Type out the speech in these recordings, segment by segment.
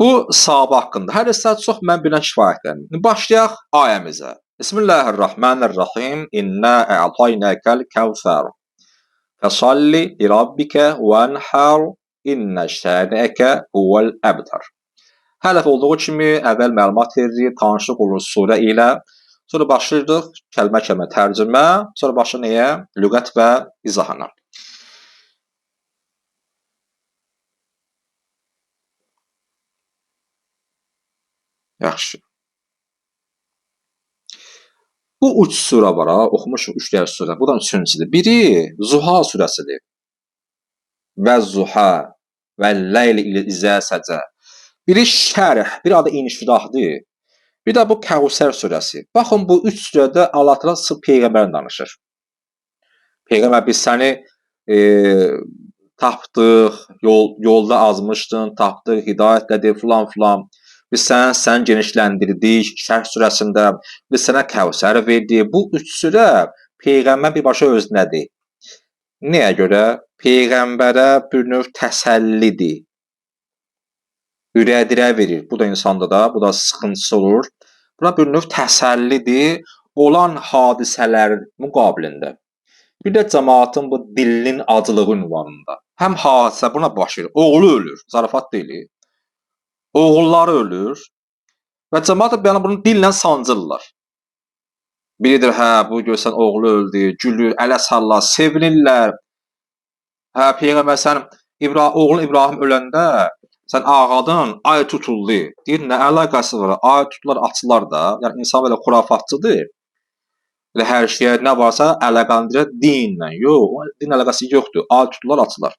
Bu sahabə haqqında. Hər hissədə çox mən bilən kifayətlənir. İndi Başlayaq ayəmizə. Bismillahirrahmanirrahim. İnna a'taynakal kevser. Fesalli li rabbike venhar. İnne şani'eke huvel ebtar. Hər dəfə olduğu kimi əvvəl məlumat veririk, tanışlıq olur surə ilə. Sonra başlayırdıq kəlmə-kəlmə tərcümə, sonra başa nəyə? Lüğət və izahına. Yaxşı. Bu üç surə var ha, oxumuşuq üç dənə surə. Bu da üçüncüsüdür. Biri Zuha surəsidir. Və Zuha və Leyl izə səcə. Biri şərh, bir adı inşirahdır. Bir də bu Kəvsər surəsi. Baxın bu üç surədə Allah təala sırf peyğəmbərlə danışır. Peyğəmbər biz səni e, tapdıq, yol yolda azmışdın, tapdıq, hidayətlədik filan filan. Biz sənə sən genişləndirdik. Şərh surəsində biz sənə Kəvsər verdik. Bu üç surə peyğəmbər birbaşa özünədir. Nəyə görə? Peyğəmbərə bir növ təsəllidir. Ürədirə verir. Bu da insanda da, bu da sıxıntısı olur. Buna bir növ təsəllidir olan hadisələr müqabilində. Bir də cəmaatın bu dilinin acılığı ünvanında. Həm hadisə buna baş verir. Oğlu ölür. Zarafat deyil. Oğulları ölür və cəmaət yəni bunu dillə sancırlar. Biridir, hə, bu görsən oğlu öldü, gülür, ələ sallar, sevinirlər. Hə, peyğəmbər sən İbra oğlun İbrahim öləndə sən ağadın ay tutuldu. Deyir, nə əlaqəsi var? Ay tutular, açılar da. Yəni insan belə xurafatçıdır. Elə hər şeyə nə varsa əlaqələndirir dinlə. Yox, din əlaqəsi yoxdur. Ay tutular, açılar.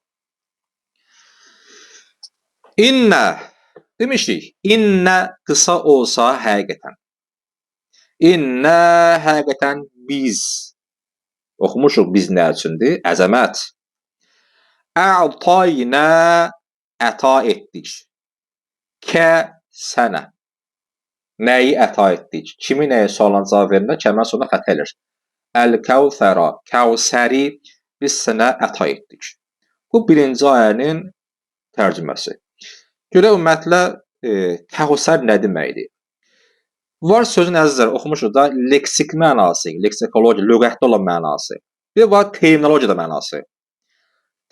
İnnə Demişdik, innə qısa olsa həqiqətən. İnnə həqiqətən biz. Oxumuşuq biz nə üçündür? Əzəmət. A'taynə əta etdik. Kə sənə. Nəyi əta etdik? Kimi nəyə sualına cavab verəndə kəmən sonra xəta edir. Əl-kəvsəra. Kəvsəri biz sənə əta etdik. Bu birinci ayənin tərcüməsi. Görək ümumiyyətlə e, təhusər nə deməkdir? Var sözün əzizlər oxumuşuq da leksik mənası, leksikologiya, lüğətdə olan mənası. Bir var terminologiyada mənası.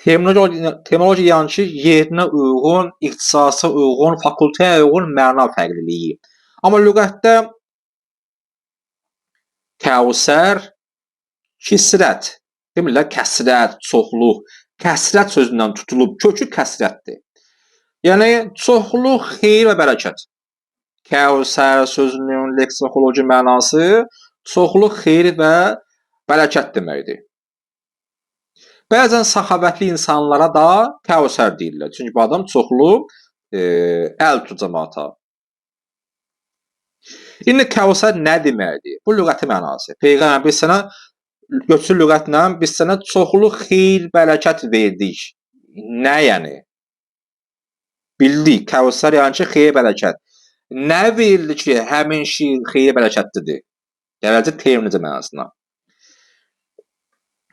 Terminologiya, terminologiya yəni ki, yerinə uyğun, ixtisasa uyğun, fakültəyə uyğun məna fərqliliyi. Amma lüğətdə təvsər kisrət, demirlər kəsrət, çoxluq, kəsrət sözündən tutulub, kökü kəsrətdir. Yəni çoxlu xeyir və bərəkət. Kəvsər sözünün leksikoloji mənası çoxlu xeyir və bərəkət deməkdir. Bəzən səxavətli insanlara da kəvsər deyirlər. Çünki bu adam çoxlu e, əl tutur cəmaata. İndi kəvsər nə deməkdir? Bu lüğəti mənası. Peyğəmbər sənə götür lüğətlə biz sənə çoxlu xeyir, bərəkət verdik. Nə yəni? Bildik, Kəvsər yəni ki, xeyir bərəkət. Nə verildi ki, həmin şey xeyir bərəkətlidir? Gələcək terminicə mənasına.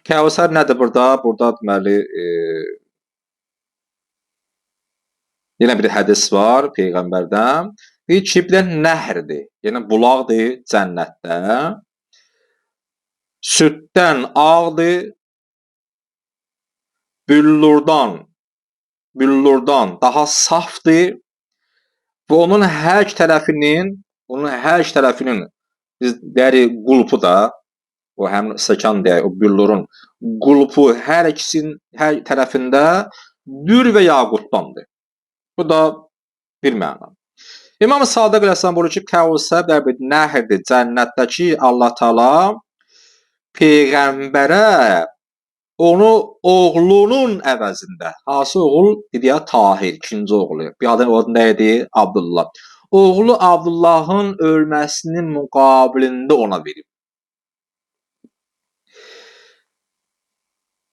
Kəvsər nədir burada? Burada deməli e, yenə bir hədis var peyğəmbərdən. Deyir ki, bir nəhrdir. Yəni bulaqdır cənnətdə. Süddən ağdır, büllurdan büllurdan daha safdır və onun hər tərəfinin, onun hər tərəfinin biz dəri qulpu da o həm stəkan deyək, o büllurun qulpu hər ikisinin hər tərəfində dür və yaqutdandır. Bu da bir məna. İmam Sadiq Rəsəm buyurur ki, Kəvsər də bir nəhrdir cənnətdəki Allah Taala peyğəmbərə onu oğlunun əvəzində, hansı oğul? Dedi ya Tahir, ikinci oğlu. Bir adı o nə idi? Abdullah. Oğlu Abdullahın ölməsinin müqabilində ona verib.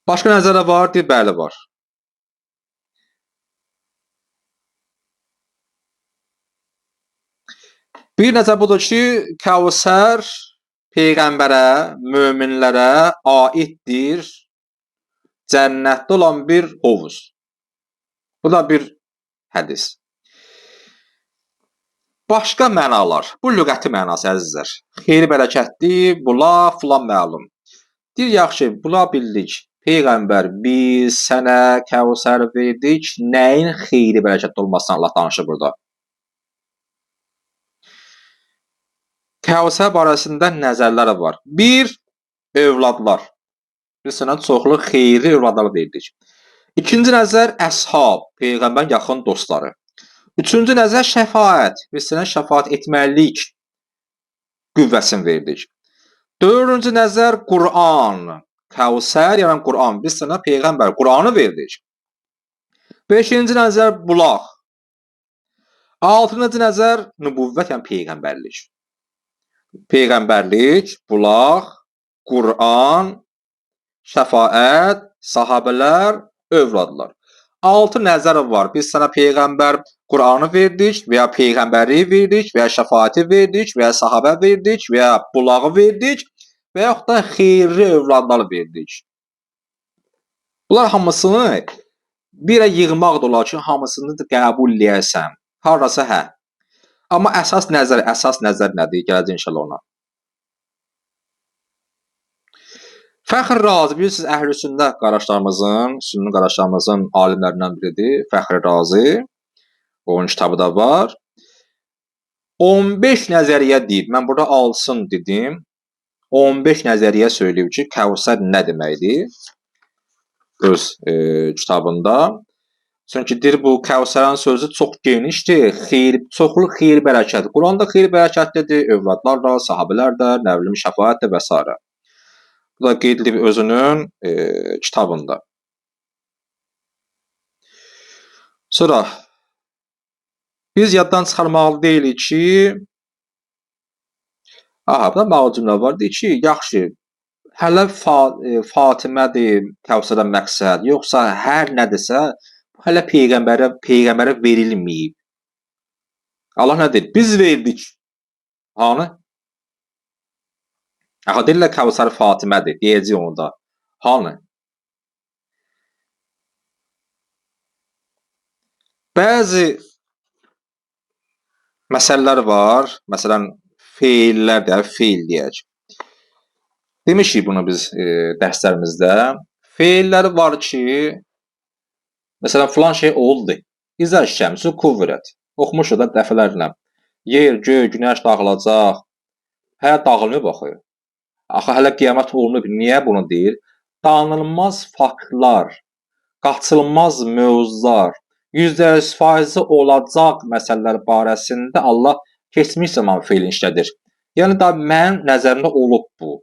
Başqa nəzərə var? Deyir, bəli var. Bir nəzər budur ki, Kəvsər peyğəmbərə, möminlərə aiddir cənnətdə olan bir hovuz. Bu da bir hədis. Başqa mənalar. Bu lüğəti mənası əzizlər. Xeyir bərəkətli, bula filan məlum. Deyir yaxşı, bula bildik. Peyğəmbər biz sənə Kəvsər verdik. Nəyin xeyri bərəkətli olmasından Allah danışır burada. Kəvsər barəsində nəzərlər var. 1. Övladlar. Biz sənə çoxlu xeyirli övladlar verdik. İkinci nəzər əshab, peyğəmbərin yaxın dostları. Üçüncü nəzər şəfaət. Biz sənə şəfaət etməlilik qüvvəsini verdik. Dördüncü nəzər Quran. Kəvsər yəni Quran. Biz sənə peyğəmbər Quranı verdik. Beşinci nəzər bulaq. Altıncı nəzər nübüvvət yəni peyğəmbərlik. Peyğəmbərlik, bulaq, Quran, şəfaət, sahabələr, övladlar. 6 nəzər var. Biz sənə peyğəmbər Quranı verdik və ya peyğəmbərliyi verdik və ya şəfaəti verdik və ya sahabə verdik və ya bulağı verdik və yaxud da xeyirli övladlar verdik. Bunlar hamısını birə yığmaq da olar ki, hamısını da qəbul eləyəsən. Harasa hə. Amma əsas nəzər, əsas nəzər nədir? Gələcək inşallah ona. Fəxr Razi bilirsiniz Əhl-i Sünnə qardaşlarımızın, Sünni qardaşlarımızın alimlərindən biridir. Fəxr Razi. Onun kitabı da var. 15 nəzəriyyə deyib. Mən burada alsın dedim. 15 nəzəriyyə söyləyib ki, Kəvsər nə deməkdir? Öz e, kitabında. Çünki deyir bu Kəvsərin sözü çox genişdir. Xeyir, çoxlu xeyir bərəkət. Quranda xeyir bərəkətlidir. Övladlar da, sahabelər də, nə bilim şəfaət də və s. Bu da qeyd edilib özünün e, kitabında. Sonra biz yaddan çıxarmalı deyilik ki, aha, burada bağlı cümlə var. Deyir ki, yaxşı, hələ fa e, Fatimədir Kəvsərdən məqsəd, yoxsa hər nədirsə, hələ peyğəmbərə peyğəmbərə verilməyib. Allah nə deyir? Biz verdik. Hanı? Axı deyirlər Kəvsər Fatimədir, deyəcək onu da. Hanı? Bəzi məsələlər var. Məsələn, feillər də, feil deyək. Demişik bunu biz e, dərslərimizdə. Feillər var ki, məsələn, filan şey oldu. İzə şəmsü kuvvət. Oxumuşuq da dəfələrlə. Yer, göy, günəş dağılacaq. Hə, dağılmıyor baxı. Axı hələ qiyamət olmayıb. Niyə bunu deyir? Danılmaz faktlar, qaçılmaz mövzular, %100% olacaq məsələlər barəsində Allah keçmiş zaman feilini işlədir. Yəni da mənim nəzərimdə olub bu.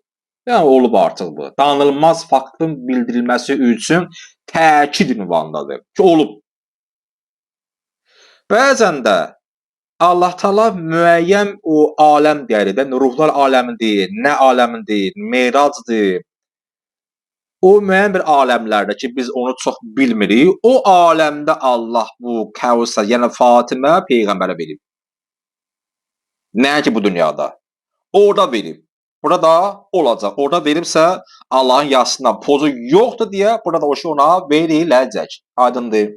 Yəni olub artıq bu. Danılmaz faktın bildirilməsi üçün təkid ünvandadır ki, olub. Bəzən də Allah Taala müəyyən o aləm deyərik də, ruhlar aləmidir, nə aləmidir, Meracdır. O müəyyən bir aləmlərdə ki, biz onu çox bilmirik. O aləmdə Allah bu Kəvsər, yəni Fatimə peyğəmbərə verib. Nəinki bu dünyada. Orada verib. Burada olacaq. Orada veribsə Allahın yazısından pozu yoxdur deyə burada o şey ona veriləcək. Aydındır.